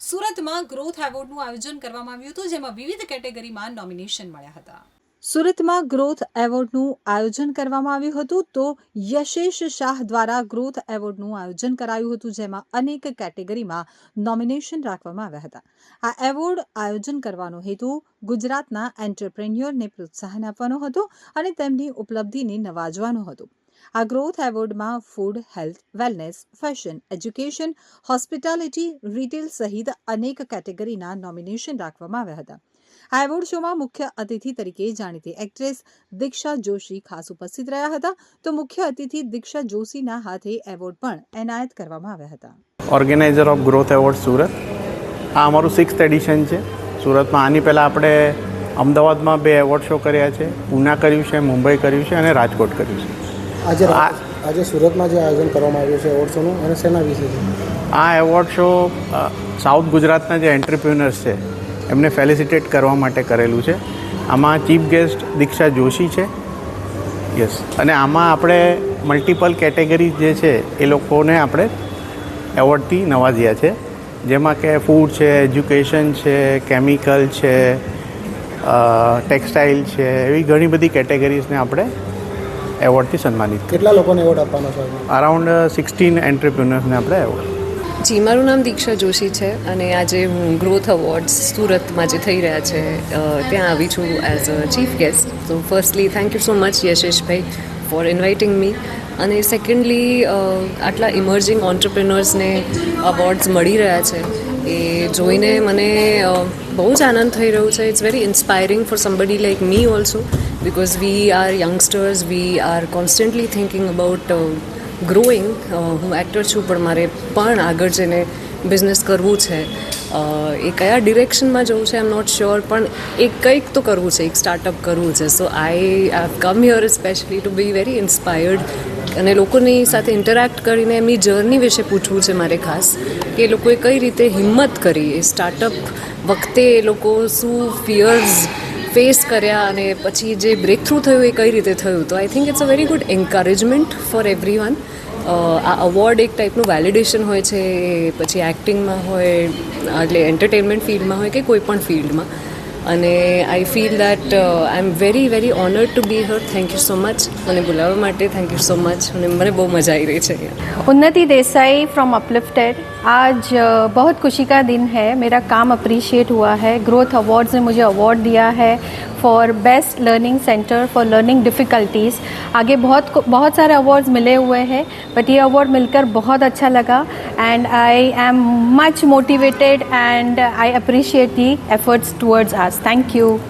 સુરતમાં ગ્રોથ એવોર્ડનું આયોજન કરવામાં આવ્યું હતું, જેમાં વિવિધ કેટેગરીમાં નોમિનેશન મળ્યા હતા. સુરતમાં ગ્રોથ એવોર્ડનું આયોજન કરવામાં આવ્યું હતું, તો યશેશ શાહ દ્વારા ગ્રોથ એવોર્ડનું આયોજન કરાયું હતું, જેમાં અનેક કેટેગરીમાં નોમિનેશન રાખવામાં આવ્યા હતા. આ એવોર્ડ આયોજન કરવાનો હેતુ ગુજરાતના એન્ટરપ્રેન્યોરને પ્રોત્સાહન આપવાનો હતો અને તેમની ઉપલબ્ધિને નવાજવાનો હતો. આ growth એવોર્ડમાં food health wellness fashion education hospitality retail સહિત અનેક કેટેગરીના નોમિનેશન રાખવામાં આવ્યા હતા. આ એવોર્ડ શોમાં મુખ્ય અતિથિ તરીકે જાણીતી એક્ટ્રેસ દીક્ષા જોશી ખાસ ઉપસ્થિત રહ્યા હતા. તો મુખ્ય અતિથિ દીક્ષા જોશીના હાથે એવોર્ડ પણ એનાયત કરવામાં આવ્યા હતા. Organizer of growth award Surat. આ અમારું સિક્સ્થ એડિશન છે. સુરતમાં આની પહેલાં આપણે અમદાવાદમાં બે એવોર્ડ શો કર્યા છે. પૂના કર્યું છે, મુંબઈ કર્યું છે અને રાજકોટ કર્યું છે. આજે આ- આજે સુરતમાં જે આયોજન કરવામાં આવ્યું છે એવોર્ડ શોનું અને શેના વિશે છે? આ એવોર્ડ શો સાઉથ ગુજરાતના જે એન્ટરપ્રિન્યોર્સ છે એમને ફેલિસિટેટ કરવા માટે કરેલું છે. આમાં ચીફ ગેસ્ટ દીક્ષા જોશી છે. યસ અને આમાં આપણે મલ્ટિપલ કેટેગરી જે છે એ લોકોને આપણે એવોર્ડથી નવાજ્યા છે. જેમાં કે ફૂડ છે એજ્યુકેશન છે કેમિકલ છે ટેક્સટાઇલ છે એવી ઘણી બધી કેટેગરીઝને આપણે એવોર્ડથી સન્માનિત કેટલા લોકોને એવોર્ડ આપવાનો છે અરાઉન્ડ સિક્સટીન એન્ટરપ્રિન્યોર્સને આપણે એવોર્ડ. જી મારું નામ દીક્ષા જોશી છે અને આજે હું ગ્રોથ અવોર્ડ્સ સુરતમાં જે થઈ રહ્યા છે ત્યાં આવી છું એઝ અ ચીફ ગેસ્ટ તો firstly thank you so much યશેશભાઈ for inviting me અને સેકન્ડલી આટલા ઇમર્જિંગ ઓન્ટરપ્રિનર્સને અવોર્ડ્સ મળી રહ્યા છે. એ જોઈને મને બહુ જ આનંદ થઈ રહ્યો છે. It's very inspiring for somebody like me also because we are youngsters we are constantly thinking about growing હું એક્ટર છું, પણ મારે પણ આગળ જઈને બિઝનેસ કરવું છે. એ કયા ડિરેક્શનમાં જવું છે આઈ એમ નોટ શ્યોર પણ એક કંઈક તો કરવું છે, એક સ્ટાર્ટઅપ કરવું છે. So I have come here specially to be very inspired અને લોકોની સાથે ઇન્ટરેક્ટ કરીને એમની જર્ની વિશે પૂછવું છે મારે ખાસ, કે એ લોકોએ કઈ રીતે હિંમત કરી એ સ્ટાર્ટઅપ વખતે એ લોકો શું ફિયર્સ ફેસ કર્યા અને પછી જે બ્રેક થ્રુ થયું એ કઈ રીતે થયું? તો I think it's a very good encouragement for everyone આ અવોર્ડ એક ટાઈપનું વેલિડેશન હોય છે, પછી એક્ટિંગમાં હોય, એટલે એન્ટરટેનમેન્ટ ફિલ્ડમાં હોય કે કોઈ પણ ફિલ્ડમાં અને I feel that I am very very honoured to be her thank you so much મને બોલાવવા માટે થેન્ક યુ સો મચ અને મને બહુ મજા આવી રહી છે અહીંયા उन्नति देसाई फ्रॉम अपलिफ्टेड आज अ, बहुत खुशी का दिन है मेरा काम अप्रिशिएट हुआ है ग्रोथ अवार्ड्स ने मुझे अवार्ड दिया है for best learning centre for learning difficulties आगे बहुत बहुत सारे अवार्ड्स मिले हुए हैं बट ये अवार्ड मिलकर बहुत अच्छा लगा and I am much motivated and I appreciate the efforts towards us Thank you.